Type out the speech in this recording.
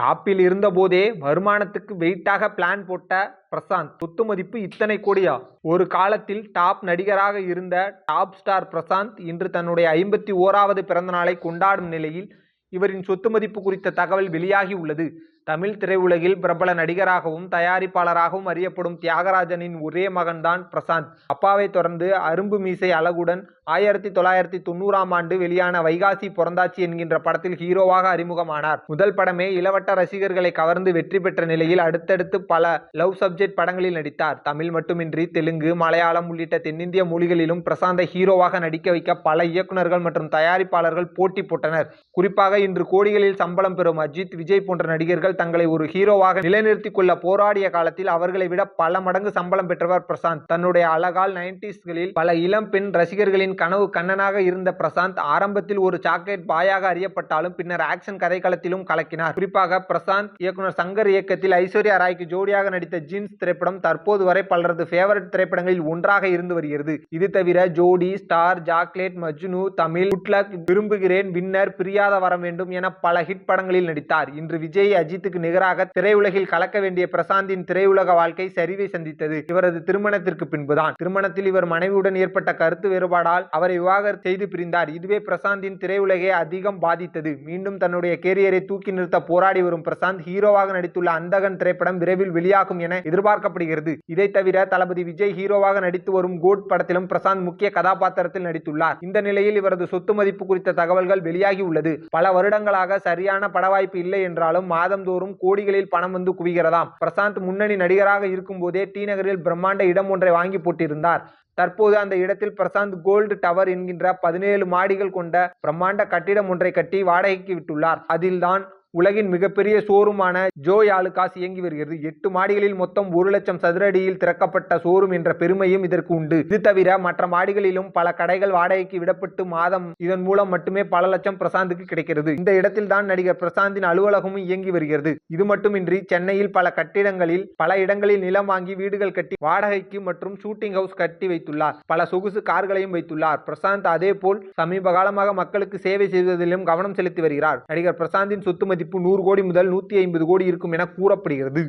டாப்பில் இருந்தபோதே வருமானத்துக்கு வெயிட்டாக பிளான் போட்ட பிரசாந்த். சொத்து மதிப்பு இத்தனை கோடியா? ஒரு காலத்தில் டாப் நடிகராக இருந்த டாப் ஸ்டார் பிரசாந்த் இன்று தன்னுடைய ஐம்பத்தி ஓராவது பிறந்தநாளை கொண்டாடும் நிலையில் இவரின் சொத்து மதிப்பு குறித்த தகவல் வெளியாகி உள்ளது. தமிழ் திரையுலகில் பிரபல நடிகராகவும் தயாரிப்பாளராகவும் அறியப்படும் தியாகராஜனின் ஒரே மகன்தான் பிரசாந்த். அப்பாவை தொடர்ந்து அரும்பு மீசை அழகுடன் ஆயிரத்தி தொள்ளாயிரத்தி தொண்ணூறாம் ஆண்டு வெளியான வைகாசி பிறந்தாச்சி என்கின்ற படத்தில் ஹீரோவாக அறிமுகமானார். முதல் படமே இளவட்ட ரசிகர்களை கவர்ந்து வெற்றி பெற்ற நிலையில் அடுத்தடுத்து பல லவ் சப்ஜெக்ட் படங்களில் நடித்தார். தமிழ் மட்டுமின்றி தெலுங்கு மலையாளம் உள்ளிட்ட தென்னிந்திய மொழிகளிலும் பிரசாந்தை ஹீரோவாக நடிக்க வைக்க பல இயக்குனர்கள் மற்றும் தயாரிப்பாளர்கள் போட்டி போட்டனர். குறிப்பாக இன்று கோடிகளில் சம்பளம் பெறும் அஜித் விஜய் போன்ற நடிகர்கள் தங்களை ஒரு ஹீரோவாக நிலைநிறுத்திக் கொள்ள போராடிய காலத்தில் அவர்களை விட பல மடங்கு சம்பளம் பெற்றவர் பிரசாந்த். தன்னுடைய அழகால் நைன்டிஸ்களில் பல இளம் பெண் ரசிகர்களின் கனவு கண்ணனாக இருந்த பிரசாந்த் ஆரம்பத்தில் ஒரு சாக்லேட் பாயாக அறியப்பட்டாலும் பின்னர் ஆக்ஷன் கதைக்களத்திலும் கலக்கினார். குறிப்பாக பிரசாந்த் இயக்குனர் சங்கர் இயக்கத்தில் ஐஸ்வர்யா ராய்க்கு ஜோடியாக நடித்த ஜீன்ஸ் திரைப்படம் தற்போது வரை பலரது ஃபேவரட் திரைப்படங்களில் ஒன்றாக இருந்து வருகிறது. இது தவிர ஜோடி ஸ்டார் ஜாக்லேட் மஜ்னு தமிழ் குட்லக் விரும்புகிறேன் வின்னர் பிரியாத வர வேண்டும் என பல ஹிட் படங்களில் நடித்தார். இன்று விஜய் அஜித் அஜித்துக்கு நிகராக திரையுலகில் கலக்க வேண்டிய பிரசாந்தின் திரையுலக வாழ்க்கை சரிவை சந்தித்தது. இவரது திருமணத்திற்கு பின்புதான். திருமணத்தில் இவர் மனைவியுடன் ஏற்பட்ட கருத்து வேறுபாடால் அவரை விவாகரத்து செய்து பிரிந்தார். இதுவே பிரசாந்தின் திரையுலகை அதிகம் பாதித்தது. மீண்டும் தன்னுடைய கேரியரை தூக்கி நிறுத்த போராடி வரும் பிரசாந்த் ஹீரோவாக நடித்துள்ள அந்தகன் திரைப்படம் விரைவில் வெளியாகும் என எதிர்பார்க்கப்படுகிறது. இதை தவிர தளபதி விஜய் ஹீரோவாக நடித்து வரும் கோட் படத்திலும் பிரசாந்த் முக்கிய கதாபாத்திரத்தில் நடித்துள்ளார். இந்த நிலையில் இவரது சொத்து மதிப்பு குறித்த தகவல்கள் வெளியாகி உள்ளது. பல வருடங்களாக சரியான பட வாய்ப்பு இல்லை என்றாலும் மாதம் ஆண்டுதோறும் கோடிகளில் பணம் வந்து குவிகிறதாம். பிரசாந்த் முன்னணி நடிகராக இருக்கும் போதே டி நகரில் பிரம்மாண்ட இடம் ஒன்றை வாங்கி போட்டிருந்தார். தற்போது அந்த இடத்தில் பிரசாந்த் கோல்டு டவர் என்கின்ற பதினேழு மாடிகள் கொண்ட பிரம்மாண்ட கட்டிடம் ஒன்றை கட்டி வாடகைக்கு விட்டுள்ளார். அதில்தான் உலகின் மிகப்பெரிய ஷோரூமான ஜோய் ஆலுகாஸ் இயங்கி வருகிறது. எட்டு மாடிகளில் மொத்தம் ஒரு லட்சம் சதுரடியில் திறக்கப்பட்ட ஷோரூம் என்ற பெருமையும் இதற்கு உண்டு. இது தவிர மற்ற மாடிகளிலும் பல கடைகள் வாடகைக்கு விடப்பட்டு மாதம் இதன் மூலம் மட்டுமே பல லட்சம் பிரசாந்துக்கு கிடைக்கிறது. இந்த இடத்தில் தான் நடிகர் பிரசாந்தின் அலுவலகமும் இயங்கி வருகிறது. இது மட்டுமின்றி சென்னையில் பல கட்டிடங்களில் பல இடங்களில் நிலம் வாங்கி வீடுகள் கட்டி வாடகைக்கு மற்றும் ஷூட்டிங் ஹவுஸ் கட்டி வைத்துள்ளார். பல சொகுசு கார்களையும் வைத்துள்ளார். பிரசாந்த் அதே போல் சமீப காலமாக மக்களுக்கு சேவை செய்வதிலும் கவனம் செலுத்தி வருகிறார். நடிகர் பிரசாந்தின் சொத்துமதி மதிப்பு நூறு கோடி முதல் நூற்றி ஐம்பது கோடி இருக்கும் என கூறப்படுகிறது.